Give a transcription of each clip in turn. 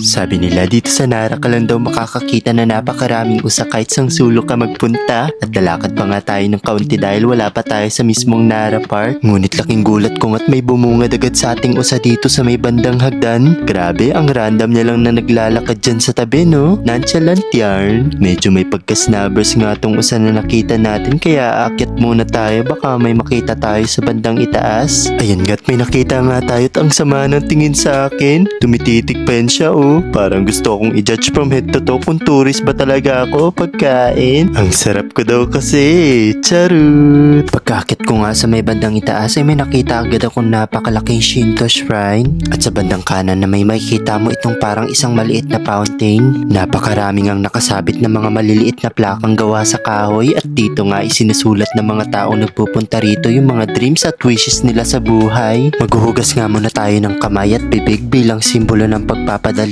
Sabi nila dito sa Nara ka lang daw makakakita na napakaraming usa kahit sang sulok ka magpunta at lalakad pa nga tayo ng kaunti dahil wala pa tayo sa mismong Nara Park. Ngunit laking gulat ko nga't may bumungad agad sa ating usa dito sa may bandang hagdan. Grabe, ang random niya lang na naglalakad dyan sa tabi no. Nonchalant yarn. Medyo may pagka-snabbers nga tong usa na nakita natin kaya aakyat muna tayo baka may makita tayo sa bandang itaas. Ayan nga't may nakita nga tayo at ang sama ng tingin sa akin. Tumititik pa yan siya oh. Parang gusto akong i-judge from head to toe kung tourist ba talaga ako pagkain. Ang sarap ko daw kasi. Charot. Pagkakit ko nga sa may bandang itaas ay may nakita agad akong napakalaking Shinto shrine. At sa bandang kanan na may makikita mo itong parang isang maliit na fountain. Napakaraming ang nakasabit na mga maliliit na plakang gawa sa kahoy at dito nga isinusulat ng mga taong nagpupunta rito yung mga dreams at wishes nila sa buhay. Maghuhugas nga muna tayo ng kamay at bibig bilang simbolo ng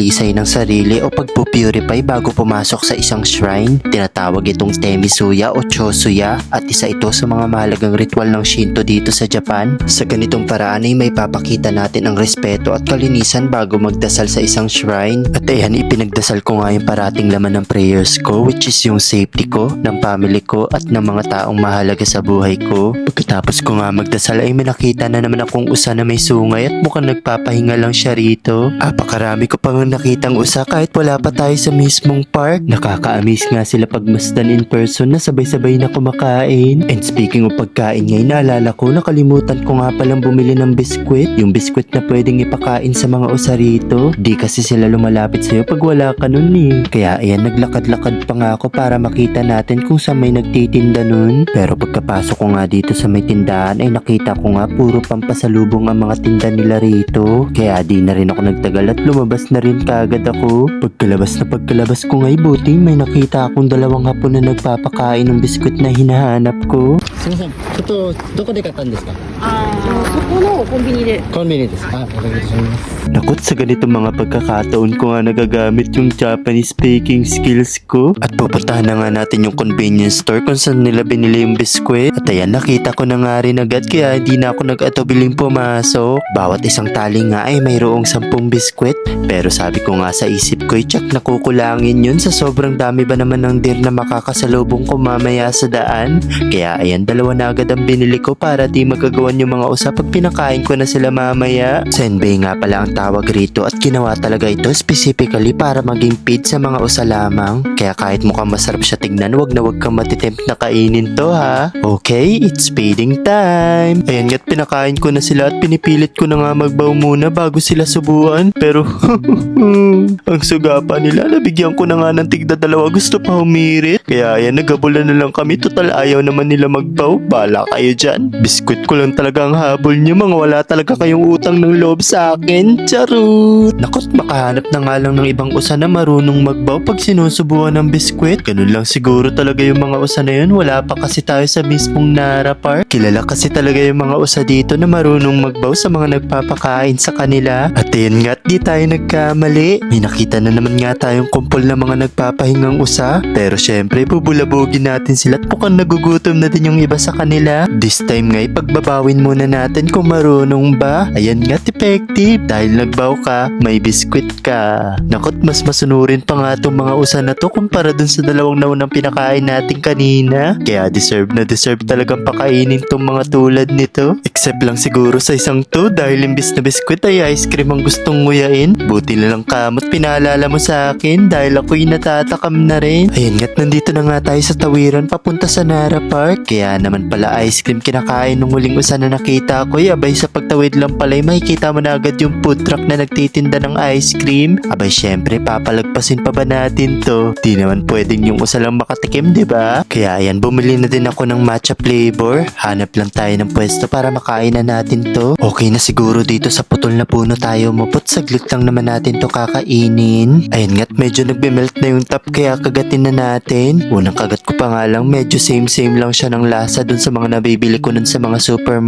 pagpapadalisay ng sarili o pagpupurify bago pumasok sa isang shrine. Tinatawag itong Temisuya o Chosuya at isa ito sa mga mahalagang ritual ng Shinto dito sa Japan. Sa ganitong paraan ay may papakita natin ang respeto at kalinisan bago magdasal sa isang shrine. At ayan, ipinagdasal ko nga yung parating laman ng prayers ko which is yung safety ko, ng family ko at ng mga taong mahalaga sa buhay ko. Pagkatapos ko nga magdasal ay may nakita na naman akong usa na may sungay at mukhang nagpapahinga lang siya rito. Apakarami ko pang nakitang usa kahit wala pa tayo sa mismong park. Nakaka-amaze nga sila pagmasdan in person na sabay-sabay na kumakain. And speaking of pagkain ngayon, naalala ko nakalimutan ko nga palang bumili ng biskwit. Yung biskwit na pwedeng ipakain sa mga usa rito. Di kasi sila lumalapit sa'yo pag wala ka nun eh. Kaya ayan, naglakad-lakad pa nga ako para makita natin kung saan may nagtitinda nun. Pero pagkapasok ko nga dito sa may tindahan ay nakita ko nga puro pampasalubong ang mga tinda nila rito. Kaya di na rin ako nagtagal at lumabas na rin kaagad ako. Pagkalabas na pagkalabas ko ngay buti may nakita akong dalawang hapon na nagpapakain ng biskwit na hinahanap ko. Sino-san? Ito, doko de kakandes ka? ょっとどこで買ったんですか。あーそこのコンビニでコンビニです。あ、お願いします。 Nakot sa ganitong mga pagkakataon ko nga nagagamit yung Japanese speaking skills ko. At pupuntahan na nga natin yung convenience store kung saan nila binili yung biskwit. At ayan, nakita ko na nga rin agad kaya hindi na ako nag-atubiling pumasok. Bawat isang tali nga ay mayroong sampung biskwit. Pero sabi ko nga sa isip ko, tsak na kukulangin yun sa sobrang dami ba naman ng deer na makakasalubong ko mamaya sa daan. Kaya ayan, dalawa na agad ang binili ko para di magagawan yung mga usap pag pinakain ko na sila mamaya. Senbei nga pala ang tawag rito at ginawa talaga ito specifically para maging feed sa mga usa lamang. Kaya kahit mukhang masarap siya tignan, wag na wag kang matitempt na kainin to ha. Okay, it's feeding time. Ayan nga't pinakain ko na sila at pinipilit ko na nga magbaw muna bago sila subuan. Pero ang suga pa nila, nabigyan ko na nga ng tigda dalawa gusto pa humirit. Kaya ayan, nagabulan na lang kami. Total ayaw naman nila magbaw. Bala kayo dyan. Biskwit ko lang talaga ang habol niyo. Mga wala talaga kayong utang ng loob sa akin. Charot! Nakot, makahanap na nga lang ng ibang usa na marunong magbaw pag sinusubuan ng biskwit. Ganun lang siguro talaga yung mga usa na yun. Wala pa kasi tayo sa mismong Nara Park. Kilala kasi talaga yung mga usa dito na marunong magbaw sa mga nagpapakain sa kanila. At ayun nga't di tayo nagkamali. May nakita na naman nga tayong kumpol na mga nagpapahingang usa. Pero syempre, bubulabugin natin sila at mukhang nagugutom na din yung iba sa kanila. This time nga'y pagbabawin muna natin kung marunong ba. Ayan nga, effective. Dahil nagbaw ka, may biskwit ka. Nakot, mas masunurin pa nga itong mga usa na to kumpara dun sa dalawang naunang pinakain natin kanina. Kaya deserve na deserve talagang pakainin tong mga tulad nito. Except lang siguro sa isang to dahil imbis na biskwit ay ice cream ang gustong nguyain. Buti na lang kamot pinaalala mo sa akin dahil ako'y natatakam na rin. Ayan nga't nandito na nga tayo sa tawiran papunta sa Nara Park. Kaya naman pala ice cream kinakain nung huling na nakita ko. Abay sa pagtawid lang pala ay makikita mo na agad yung food truck na nagtitinda ng ice cream. Abay syempre papalagpasin pa ba natin to? Di naman pwedeng yung usa lang makatikim, di ba? Kaya ayan, bumili na din ako ng matcha flavor. Hanap lang tayo ng pwesto para makain na natin to. Okay na siguro dito sa putol na puno tayo mupot. Saglit lang naman natin to kakainin. Ayan nga't medyo nagbe-melt na yung top kaya kagatin na natin. Unang kagat ko pa nga lang medyo same-same lang siya ng lasa dun sa mga nabibili ko nun sa mga supermarket.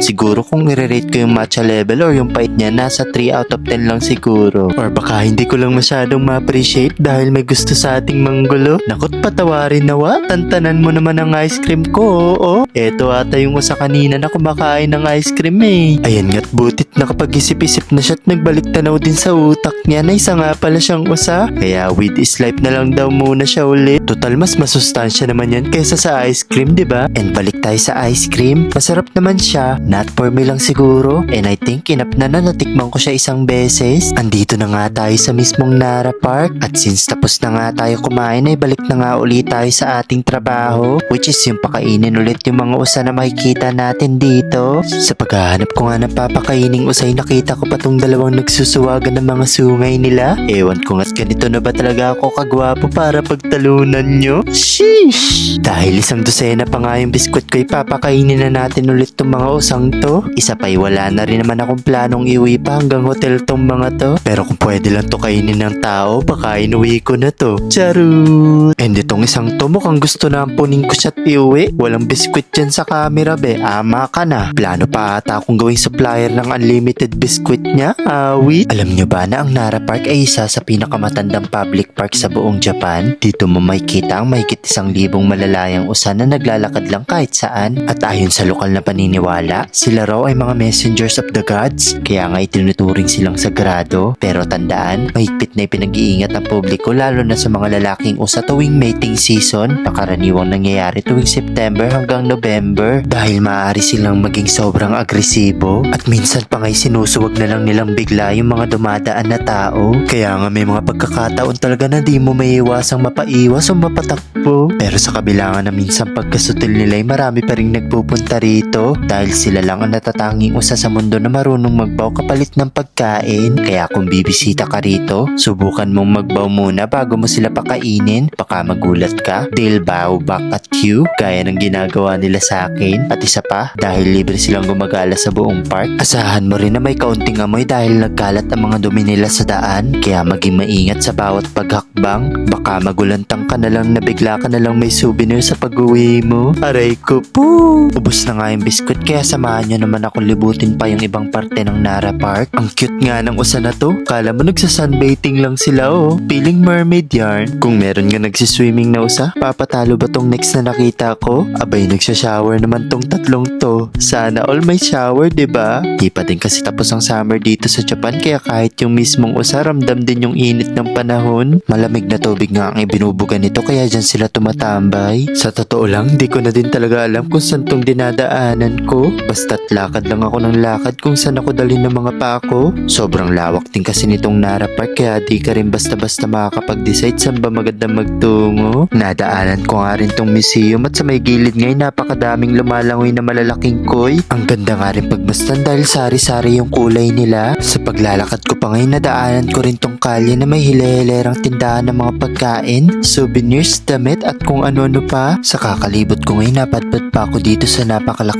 Siguro kung i-rate ko yung matcha level or yung pait niya nasa 3 out of 10 lang siguro. Or baka hindi ko lang masyadong ma-appreciate dahil may gusto sa ating manggulo. Nakot patawarin nawa, tantanan mo naman ang ice cream ko, oo. Eto ata yung usa kanina na kumakain ng ice cream eh. Ayan nga't butit nakapag-isip-isip na siya at nagbalik tanaw din sa utak niya na isa nga pala siyang usa. Kaya with is life na lang daw muna siya ulit. Total mas masustansya naman yan kaysa sa ice cream, di ba? And balik tayo sa ice cream. Masarap naman siya. Not for me lang siguro. And I think enough na na natikman ko siya isang beses. Andito na nga tayo sa mismong Nara Park. At since tapos na nga tayo kumain ay balik na nga ulit tayo sa ating trabaho. Which is yung pakainin ulit yung mga usa na makikita natin dito. Sa paghahanap ko nga ng papakaining usay nakita ko pa tong dalawang nagsusuwagan ng mga sungay nila. Ewan ko nga't ganito na ba talaga ako kagwapo para pagtalunan nyo? Sheesh! Dahil isang dosena pa nga yung biskwit ko ipapakainin na natin ulit tong mga usang to. Isa pa'y wala na rin naman akong planong iwi pa hanggang hotel tong mga to. Pero kung pwede lang to kainin ng tao, baka inuwi ko na to. Charot! And itong isang to mukhang gusto na ampunin ko siya at iuwi. Walang biskwit dyan sa camera be. Ama ka na. Plano pa ata akong gawing supplier ng unlimited biskwit niya. Awit. Alam nyo ba na ang Nara Park ay isa sa pinakamatandang public park sa buong Japan? Dito mo makikita ang mahigit isang libong malalayang usan na naglalakad lang kahit saan. At ayon sa lokal na paniniwala, sila raw ay mga messengers of the gods. Kaya nga itinuturing silang sagrado. Pero tandaan, mahigpit na ipinag-iingat ang publiko lalo na sa mga lalaking usa tuwing mating season na karaniwang nangyayari tuwing September hanggang November dahil maaari silang maging sobrang agresibo at minsan pa nga'y sinusuwag na lang nilang bigla yung mga dumadaan na tao. Kaya nga may mga pagkakataon talaga na di mo maiiwasang mapaiwas o mapatakbo. Pero sa kabila nga na minsan pagkasutil nila ay marami pa rin nagpupunta rito dahil sila lang ang natatanging usa sa mundo na marunong magbaw kapalit ng pagkain. Kaya kung bibisita ka rito, subukan mong magbaw muna bago mo sila pakainin. Baka magulat ka. They'll bow back at you gaya ng ginagawa nila sa akin. At isa pa, dahil libre silang gumagala sa buong park, asahan mo rin na may kaunting amoy dahil nagkalat ang mga dumi nila sa daan. Kaya maging maingat sa bawat paghakbang. Baka magulantang ka na lang na bigla ka na lang may souvenir sa pag-uwi mo. Aray ko po! Ubus na nga yung biskuit kaya samahan nyo naman ako libutin pa yung ibang parte ng Nara Park. Ang cute nga ng usa na to. Kala mo nagsasunbathing lang sila oh. Feeling mermaid yarn. Kung meron nga nagsiswimming na usa, papatalo ba tong next na nakita ko? Abay nagsashower naman tong tatlong to. Sana all may shower, ba? Di pa din kasi tapos ang summer dito sa Japan kaya kahit yung mismong usa ramdam din yung init ng panahon. Malamig na tubig nga ang ibinubuga nito kaya dyan sila tumatambay. Sa totoo lang, di ko na din talaga alam kung saan tong dinadaanan ko. Basta't lakad lang ako ng lakad kung saan ako dalhin ng mga pako. Sobrang lawak din kasi nitong Nara Park kaya di ka rin basta-basta makakapag-decide saan ba maganda magtungo. Nadaanan ko nga rin tong museum at sa may gilid ngayon napakadaming lumalangoy na malalaking koy. Ang ganda nga rin pagmastan dahil sari-sari yung kulay nila. Sa paglalakad ko pa ngayon nadaanan ko rin tong kalye na may hile-hilerang tindahan ng mga pagkain, souvenirs, damit at kung ano-ano pa. Sa kakalibot ko ngayon napadpad pa ako dito sa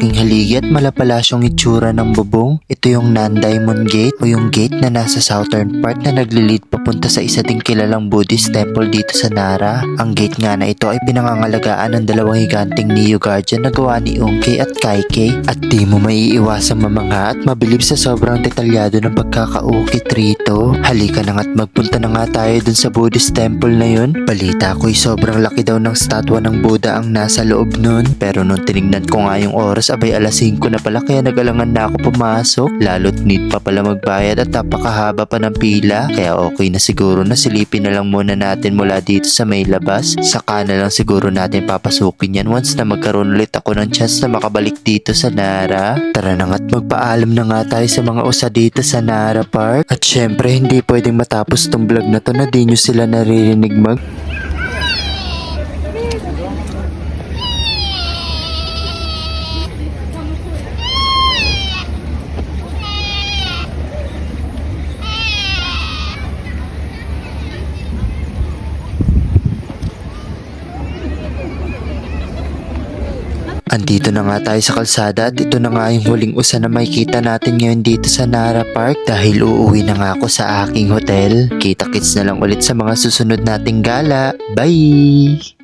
napakalaking haligi at malapalasyong itsura ng bubong. Ito yung non-diamond gate o yung gate na nasa southern part na naglilid papunta sa isa ding kilalang Buddhist temple dito sa Nara. Ang gate nga na ito ay pinangangalagaan ng dalawang higanting Neo Guardian na gawa ni Unkei at Kaikei at di mo maiiwasang mamangha at mabilib sa sobrang detalyado ng pagkakaukit rito. Halika na nga't magpunta na nga tayo dun sa Buddhist temple na yun. Balita ko'y sobrang laki daw ng statwa ng Buddha ang nasa loob nun. Pero nung tinignan ko nga yung oras abay alas 5 na pala kaya nagalangan na ako pumasok. Lalo't need pa pala magbayad at napakahaba pa ng pila. Kaya okay na siguro na silipin na lang muna natin mula dito sa may labas. Saka na lang siguro natin papasukin yan once na magkaroon ulit ako ng chance na makabalik dito sa Nara. Tara na nga't magpaalam na nga tayo sa mga usa dito sa Nara Park. At syempre hindi pwedeng matapos tong vlog na to na di nyo sila naririnig mag Andito na nga tayo sa kalsada at ito na nga yung huling usa na makikita natin ngayon dito sa Nara Park dahil uuwi na nga ako sa aking hotel. Kita-kits na lang ulit sa mga susunod nating gala. Bye!